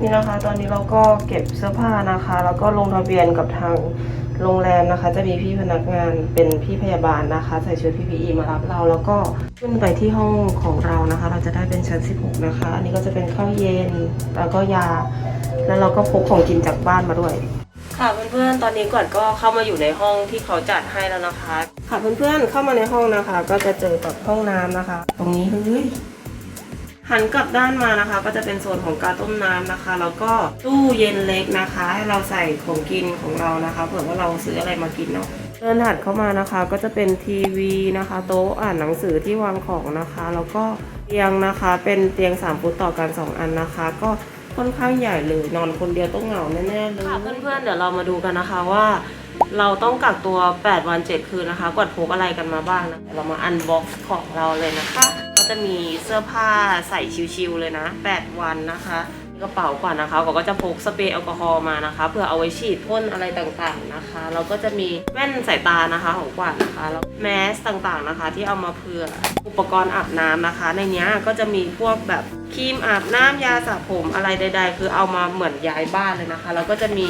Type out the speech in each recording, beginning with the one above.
นี่นะคะ ตอนนี้เราก็เก็บเสื้อผ้านะคะ แล้วก็ลงทะเบียนกับทางโรงแรมนะคะ จะมีพี่พนักงานเป็นพี่พยาบาลนะคะ ใส่ชุด PPE มารับเราแล้วก็ขึ้นไปที่ห้องของเรานะคะ เราจะได้เป็นชั้น 16 นะคะ อันนี้ก็จะเป็นข้าวเย็นแล้วก็ยา แล้วเราก็พกของกินจากบ้านมาด้วย ค่ะเพื่อนๆ ตอนนี้ก่อนก็เข้ามาอยู่ในห้องที่เขาจัดให้แล้วนะคะ ค่ะเพื่อนๆ เข้ามาในห้องนะคะ ก็จะเจอกับห้องน้ำนะคะ ตรงนี้เฮ้ย หันกลับด้านมานะคะ ก็จะเป็นโซนของการต้มน้ำนะคะ แล้วก็ตู้เย็นเล็กนะคะ ให้เราใส่ของกินของเรานะคะเผื่อว่าเราซื้ออะไรมากินเนาะเดินถัดเข้ามานะคะ ก็จะเป็นทีวีนะคะ โต๊ะอ่านหนังสือที่วางของนะคะ แล้วก็เตียงนะคะ เป็นเตียง3ฟุตต่อกัน2อันนะคะ ก็ค่อนข้างใหญ่เลยนอนคนเดียวต้องเหงาแน่ๆเลยค่ะเพื่อนๆเดี๋ยวเรามาดูกันนะคะว่า เราต้องกักตัว 8 วัน 7 คืนนะคะ กวดพกอะไรกันมาบ้างนะเดี๋ยวเรามาอันบ็อกซ์ของเราเลยนะคะ จะมีเสื้อผ้าใส่ชิวๆเลยนะ 8 วันนะคะกระเป๋าก่อนนะคะก็จะพกสเปรย์แอลกอฮอล์มานะคะเพื่อเอาไว้ฉีดพ่นอะไรต่างๆนะคะเราก็จะมีแว่นสายตานะคะของกวาดนะคะแล้วแมสต่างๆนะคะที่เอามาเผื่ออุปกรณ์อาบน้ำนะคะ ในนี้ก็จะมีพวกแบบ ครีมอาบน้ำยาสระผมอะไรใด ๆ คือเอามาเหมือนย้ายบ้านเลยนะคะ แล้วก็จะมี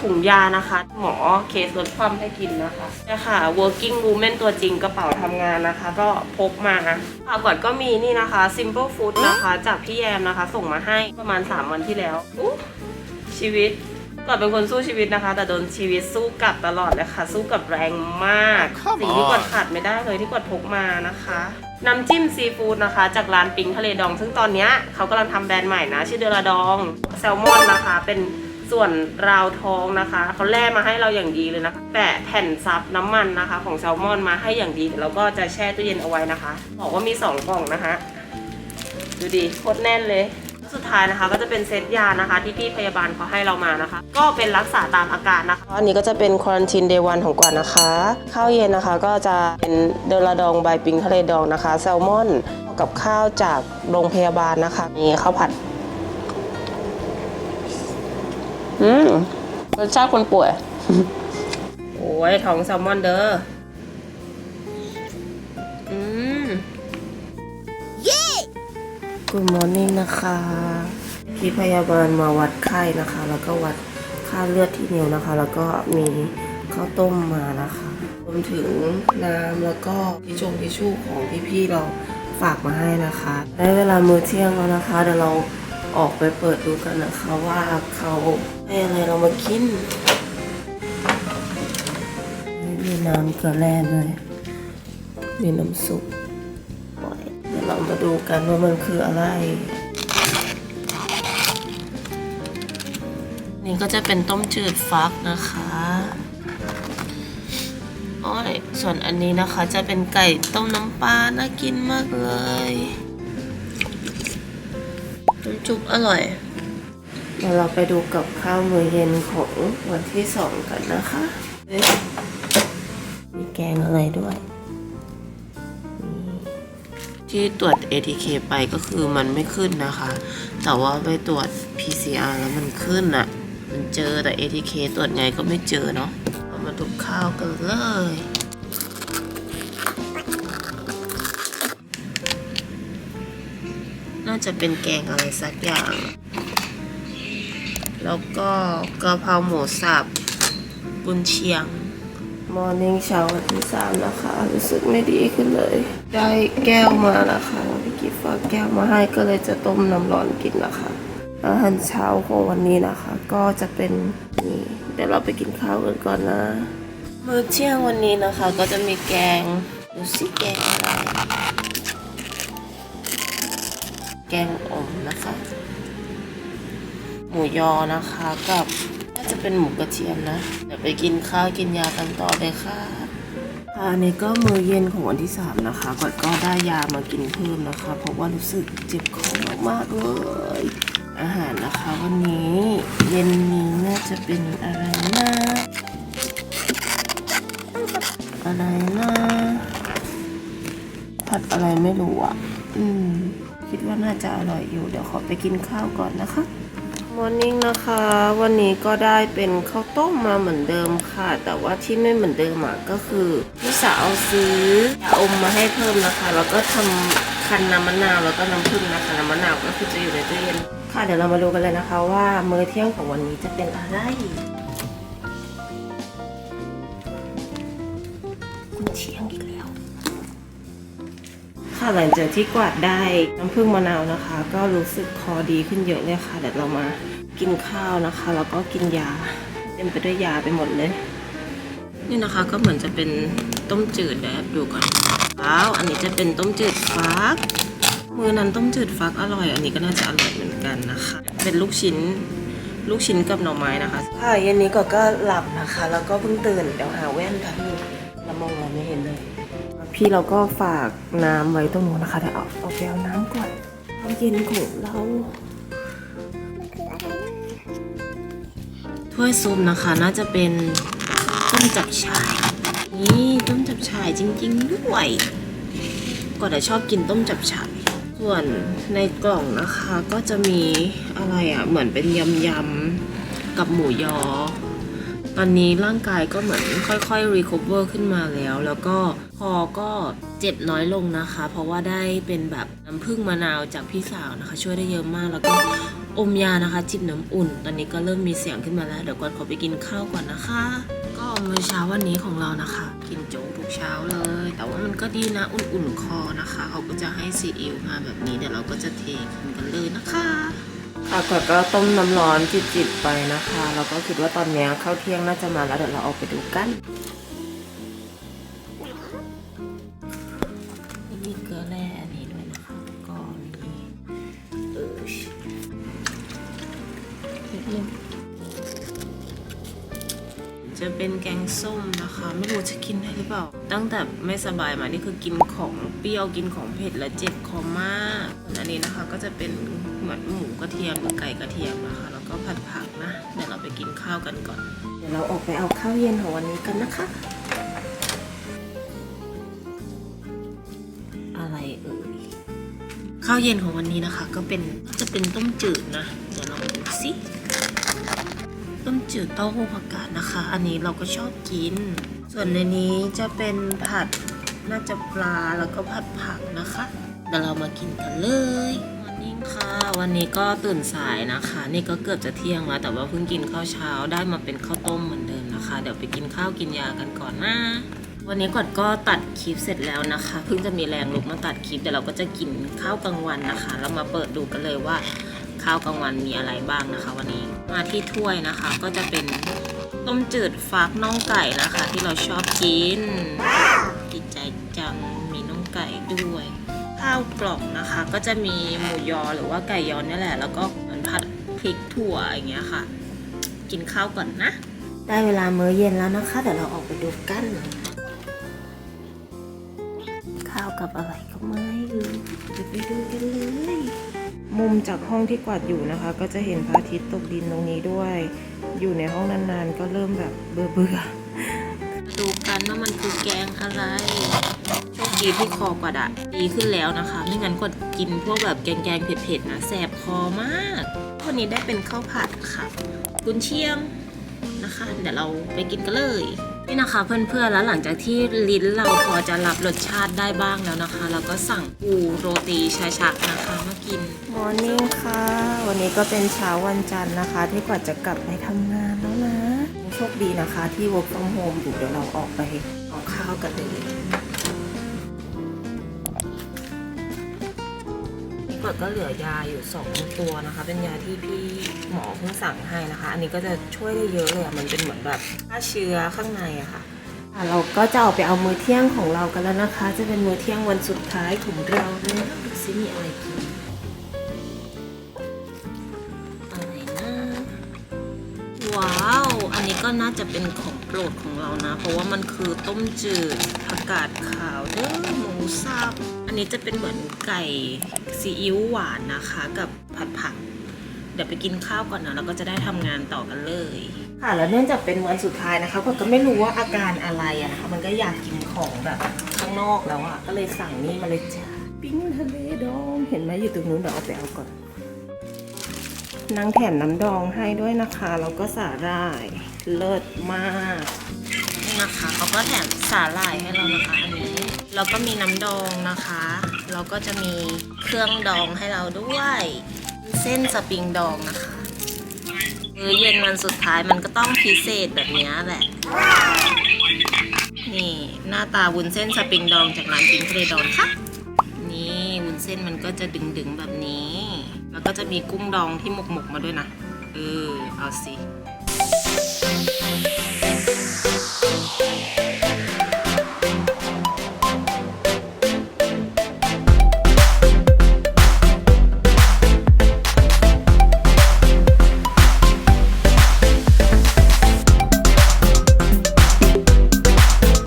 ถุงยานะคะ หมอเคสลดความให้กินนะคะเนี่ยค่ะ working woman ตัวจริงกระเป๋าทำงานนะคะ ก็พกมาค่ะก่อนก็มีนี่นะคะ simple food นะคะ จากพี่แยมนะคะ ส่งมาให้ประมาณ 3 วันที่แล้วชีวิต ก่อนเป็นคนสู้ชีวิตนะคะ แต่โดนชีวิตสู้กลับตลอดเลยค่ะ สู้กับแรงมาก Come สิ่งที่กด on ขาดไม่ได้เลยที่กดพกมานะคะน้ำจิ้มซีฟู้ดนะคะ จากร้านปิงทะเลดอง ซึ่งตอนเนี้ยเขากำลังทำแบรนด์ใหม่นะ ชื่อเดลาดองแซลมอนนะคะ เป็นส่วนราวท้องนะคะ เขาแล่มาให้เราอย่างดีเลยนะคะแปะแผ่นซับน้ำมันนะคะ ของแซลมอนมาให้อย่างดีแล้วก็จะแช่ตู้เย็นเอาไว้นะคะ บอกว่ามีสองกล่องนะคะ ดูดิโคตรแน่นเลย สุดท้ายนะคะก็จะเป็นเซตยานะคะ ที่พี่พยาบาลเขาให้เรามานะคะ ก็เป็นรักษาตามอาการนะคะ อันนี้ก็จะเป็นควอนตินเดวันของกว่านะคะข้าวเย็นนะคะก็จะเป็นเดลาดองใบปิงทะเลดองนะคะ แซลมอนกับข้าวจากโรงพยาบาลนะคะ มีข้าวผัด อืมรสชาติคนป่วย โอ้ยท้องแซลมอนเด้อ Good morning นะคะพี่พยาบาลมาวัดไข้นะคะ แล้วก็วัดค่าเลือดที่นิ้วนะคะ แล้วก็มีข้าวต้มมานะคะรวมถึงน้ำแล้วก็ทิชชงทิชชู่ของพี่ๆเราฝากมาให้นะคะ ได้เวลามื้อเที่ยงแล้วนะคะเดี๋ยวเราออกไปเปิดดูกันนะคะว่าเขาให้อะไรเรามากินมีน้ำกลือแร่เลยมีน้ำซุป มาดูกันว่ามันคืออะไร นี่ก็จะเป็นต้มจืดฟักนะคะอ้อยส่วนอันนี้นะคะจะเป็นไก่ต้มน้ำปลา น่ากินมากเลยน้ำจุ๊บอร่อยเดี๋ยวเราไปดูกับข้าวมื้อเย็นของวันที่สองกันนะคะเอ๊ะมีแกงอะไรด้วย ที่ตรวจ ATK ไปก็คือมันไม่ขึ้นนะคะ แต่ว่าไปตรวจ PCR แล้วมันขึ้นอะมันเจอแต่ ATK ตรวจไงก็ไม่เจอเนาะเรามาดูข้าวกันเลย น่าจะเป็นแกงอะไรสักอย่าง แล้วก็กะเพราหมูสับกุนเชียง มอร์นิ่งเช้าวันที่สามนะคะ รู้สึกไม่ดีขึ้นเลย ได้แก้วมานะคะพี่กิฟต์ฝากแก้วมาให้ก็เลยจะต้มน้ำร้อนกินนะคะ อาหารเช้าของวันนี้นะคะ ก็จะเป็นนี่เดี๋ยวเราไปกินข้าวกันก่อนนะมื้อเที่ยงวันนี้นะคะ ก็จะมีแกงดูสิแกงอะไรแกงอ่อมนะคะ หมูยอนะคะกับ น่าจะเป็นหมูกระเทียมนะ เดี๋ยวไปกินข้าวกินยากันต่อเลยค่ะค่ะอันนี้ก็มือเย็นของวันที่ 3 นะคะก่อนก็ได้ยามากินเพิ่มนะคะ เพราะว่ารู้สึกเจ็บคอมากๆเลย อาหารนะคะวันนี้เย็นนี้น่าจะเป็นอะไรนะอะไรนะผัดอะไรไม่รู้อะ อืม คิดว่าน่าจะอร่อยอยู่ เดี๋ยวขอไปกินข้าวก่อนนะคะ มอร์นิ่งนะคะ วันนี้ก็ได้เป็นข้าวต้มมาเหมือนเดิมค่ะ แต่ว่าที่ไม่เหมือนเดิมอะก็คือพี่สาวซื้อยาอมมาให้เพิ่มนะคะ แล้วก็ทำคั้นน้ำมะนาวแล้วก็น้ำผึ้งนะคะน้ำมะนาวก็คือจะอยู่ในตู้เย็นค่ะเดี๋ยวเรามาดูกันเลยนะคะ ว่ามื้อเที่ยงของวันนี้จะเป็นอะไร ค่ะหลังจากที่กวาดได้น้ำผึ้งมะนาวนะคะ ก็รู้สึกคอดีขึ้นเยอะเลยค่ะเดี๋ยวเรามากินข้าวนะคะ แล้วก็กินยาเต็มไปด้วยยาไปหมดเลย นี่นะคะก็เหมือนจะเป็นต้มจืดเดี๋ยวแอบดูก่อนว้าวอันนี้จะเป็นต้มจืดฟักมือนั้นต้มจืดฟักอร่อย อันนี้ก็น่าจะอร่อยเหมือนกันนะคะ เป็นลูกชิ้นลูกชิ้นกับหน่อไม้นะคะค่ะเย็นนี้ก็ก็หลับนะคะ แล้วก็เพิ่งตื่นเดี๋ยวหาแว่นค่ะ เรามองอะไรไม่เห็นเลย พี่เราก็ฝากน้ำไว้ตรงนู้นนะคะเดี๋ยวเอาเอาไปเอาน้ำก่อนเอาเย็นของเราถ้วยซุปนะคะ น่าจะเป็นต้มจับฉ่าย นี่ต้มจับฉ่ายจริงๆด้วยก็แต่ชอบกินต้มจับฉ่ายส่วนในกล่องนะคะก็จะมีอะไรอะ่ะเหมือนเป็นยำยำๆกับหมูยอ ตอนนี้ร่างกายก็เหมือนค่อยๆ recover ขึ้นมาแล้ว แล้วก็คอก็เจ็บน้อยลงนะคะ เพราะว่าได้เป็นแบบน้ำผึ้งมะนาวจากพี่สาวนะคะ ช่วยได้เยอะมากแล้วก็อมยานะคะ จิบน้ำอุ่น ตอนนี้ก็เริ่มมีเสียงขึ้นมาแล้ว เดี๋ยวก่อนขอไปกินข้าวก่อนนะคะ ก็มื้อเช้าวันนี้ของเรานะคะ กินโจ๊กทุกเช้าเลย แต่ว่ามันก็ดีนะอุ่นๆคอนะคะ เขาก็จะให้ซีอิ๊วมาแบบนี้เดี๋ยวเราก็จะเทกินกันเลยนะคะ ค่ะก่อนก็ต้มน้ำร้อนจิบๆไปนะคะ แล้วก็คิดว่าตอนนี้ข้าวเที่ยงน่าจะมาแล้วเดี๋ยวเราออกไปดูกันมีเกลือแร่อันนี้ด้วยนะคะก็มีเออนิดนึงจะเป็นแกงส้มนะคะ ไม่รู้จะกินได้หรือเปล่า ตั้งแต่ไม่สบายมานี่คือกินของเปรี้ยวกินของเผ็ดแล้วเจ็บคอมากส่วนอันนี้นะคะก็จะเป็นเหมือนหมูกระเทียมหรือไก่กระเทียมนะคะ แล้วก็ผัดผักนะเดี๋ยวเราไปกินข้าวกันก่อน เดี๋ยวเราออกไปเอาข้าวเย็นของวันนี้กันนะคะ อะไรเอ่ยข้าวเย็นของวันนี้นะคะ ก็เป็นจะเป็นต้มจืดนะเดี๋ยวลองดูสิ ต้มจืดเต้าหู้ผักกาดนะคะ อันนี้เราก็ชอบกิน ส่วนในนี้จะเป็นผัดน่าจะปลาแล้วก็ผัดผักนะคะเดี๋ยวเรามากินกันเลยวันนี้ค่ะ วันนี้ก็ตื่นสายนะคะ นี่ก็เกือบจะเที่ยงแล้วแต่ว่าเพิ่งกินข้าวเช้าได้มาเป็นข้าวต้มเหมือนเดิมนะคะ เดี๋ยวไปกินข้าวกินยากันก่อนนะวันนี้ก่อนก็ตัดคลิปเสร็จแล้วนะคะ เพิ่งจะมีแรงลุกมาตัดคลิปเดี๋ยวเราก็จะกินข้าวกลางวันนะคะ เรามาเปิดดูกันเลยว่า ข้าวกลางวันมีอะไรบ้างนะคะ วันนี้มาที่ถ้วยนะคะก็จะเป็นต้มจืดฟักน่องไก่นะคะ ที่เราชอบกินดีใจจังมีน่องไก่ด้วย ข้าวกล่องนะคะ ก็จะมีหมูยอหรือว่าไก่ยอเนี่แหละ แล้วก็เหมือนผัดพริกถั่วอย่างเงี้ยค่ะ กินข้าวก่อนนะ ได้เวลามื้อเย็นแล้วนะคะเดี๋ยวเราออกไปดูกัน ข้าวกับอะไรก็ไม่รู้เดี๋ยวไปดูกันเลย มุมจากห้องที่กวาดอยู่นะคะ ก็จะเห็นพระอาทิตย์ตกดินตรงนี้ด้วย อยู่ในห้องนานๆ ก็เริ่มแบบเบื่อเบื่อๆดูกันว่ามันคือแกงอะไรโชคดีที่คอกวาดอะดีขึ้นแล้วนะคะ ไม่งั้นกวาดกินพวกแบบแกงๆเผ็ดๆนะแสบคอมากวันนี้ได้เป็นข้าวผัดค่ะกุนเชียงนะคะ เดี๋ยวเราไปกินกันเลย นี่นะคะเพื่อนๆแล้วหลังจากที่ลิ้นเราพอจะรับรสชาติได้บ้างแล้วนะคะ เราก็สั่งปูโรตีชาชักนะคะมากินมอร์นิ่งค่ะ วันนี้ก็เป็นเช้าวันจันทร์นะคะ ที่กว่าจะกลับไปทำงานแล้วนะ โชคดีนะคะที่ work from home อยู่เดี๋ยวเราออกไปเอาข้าวกันเลย นี่กดก็เหลือยาอยู่ 2 ตัวนะคะ เป็นยาที่พี่หมอเพิ่งสั่งให้นะคะ อันนี้ก็จะช่วยได้เยอะเลยอะมันเป็นเหมือนแบบฆ่าเชื้อข้างในอะค่ะอะเราก็จะออกไปเอามื้อเที่ยงของเรากันแล้วนะคะ จะเป็นมื้อเที่ยงวันสุดท้ายของเราเลยนะดูซิมีอะไรกินอะไรนะว้าวอันนี้ ก็น่าจะเป็นของโปรดของเรานะ เพราะว่ามันคือต้มจืดผักกาดขาวเด้อหมูสับอันนี้จะเป็นเหมือนไก่ซีอิ๊วหวานนะคะ กับผัดผัก เดี๋ยวไปกินข้าวก่อนนะแล้วก็จะได้ทำงานต่อกันเลยค่ะแล้วเนื่องจากเป็นวันสุดท้ายนะคะก็ก็ไม่รู้ว่าอาการอะไรอะนะคะมันก็อยากกินของแบบข้างนอกแล้วอะก็เลยสั่งนี่มาเลยจ้าปิ้งทะเลดองเห็นไหมอยู่ตรงนู้นเดี๋ยวเอาไปเอาก่อน นางแถมน้ำดองให้ด้วยนะคะแล้วก็สาหร่ายเลิศมากนี่นะคะเขาก็แถมสาหร่ายให้เรานะคะอันนี้แล้วก็มีน้ำดองนะคะแล้วก็จะมีเครื่องดองให้เราด้วย เส้นสปริงดองนะคะมื้อเย็นวันสุดท้ายมันก็ต้องพิเศษแบบนี้แหละ นี่หน้าตาวุ้นเส้นสปริงดองจากร้านปิงทะเลดองค่ะ นี่วุ้นเส้นมันก็จะดึงๆแบบนี้ แล้วก็จะมีกุ้งดองที่หมกๆมาด้วยนะ เออ เอาสิ